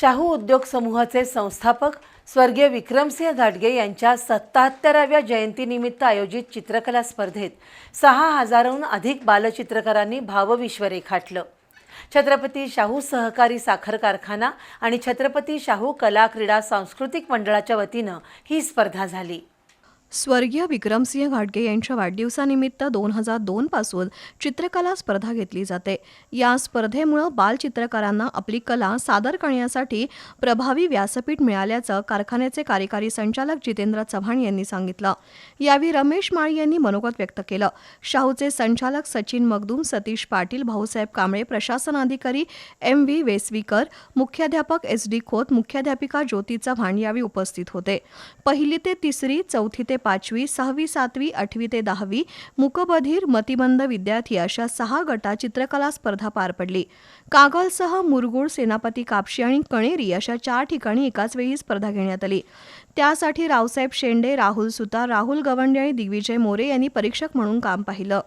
शाहू उद्योग समूहाचे संस्थापक स्वर्गीय विक्रमसिंह घाटगे यांच्या सत्ताहत्तराव्या जयंतीनिमित्त आयोजित चित्रकला स्पर्धेत सहा हजाराहून अधिक बालचित्रकारांनी भावविश्व रेखाटलं छत्रपती शाहू सहकारी साखर कारखाना आणि छत्रपती शाहू कला क्रीडा सांस्कृतिक मंडळाच्या वतीनं ही स्पर्धा झाली. स्वर्गीय विक्रमसिंह घाटगे यांच्या वाढदिवसानिमित्त दोन हजार दोन पासून चित्रकला स्पर्धा घेतली जाते. या स्पर्धेमुळं बालचित्रकारांना आपली कला सादर करण्यासाठी प्रभावी व्यासपीठ मिळाल्याचं कारखान्याचे कार्यकारी संचालक जितेंद्र चव्हाण यांनी सांगितलं. यावेळी रमेश माळी यांनी मनोगत व्यक्त केलं. शाहूचे संचालक सचिन मगदूम सतीश पाटील भाऊसाहेब कांबळे प्रशासनाधिकारी एम व्ही वेसवीकर मुख्याध्यापक एस डी खोत मुख्याध्यापिका ज्योती चव्हाण यावेळी उपस्थित होते. पहिली ते तिसरी चौथी ते पाचवी सहावी सातवी आठवी ते दहावी मुकबधीर मतिबंध विद्यार्थी अशा सहा गटा चित्रकला स्पर्धा पार पडली. कागलसह मुरगुड सेनापती कापशी आणि कणेरी अशा चार ठिकाणी एकाच वेळी स्पर्धा घेण्यात आली. त्यासाठी रावसाहेब शेंडे राहुल सुतार राहुल गवंडे आणि दिग्विजय मोरे यांनी परीक्षक म्हणून काम पाहिलं.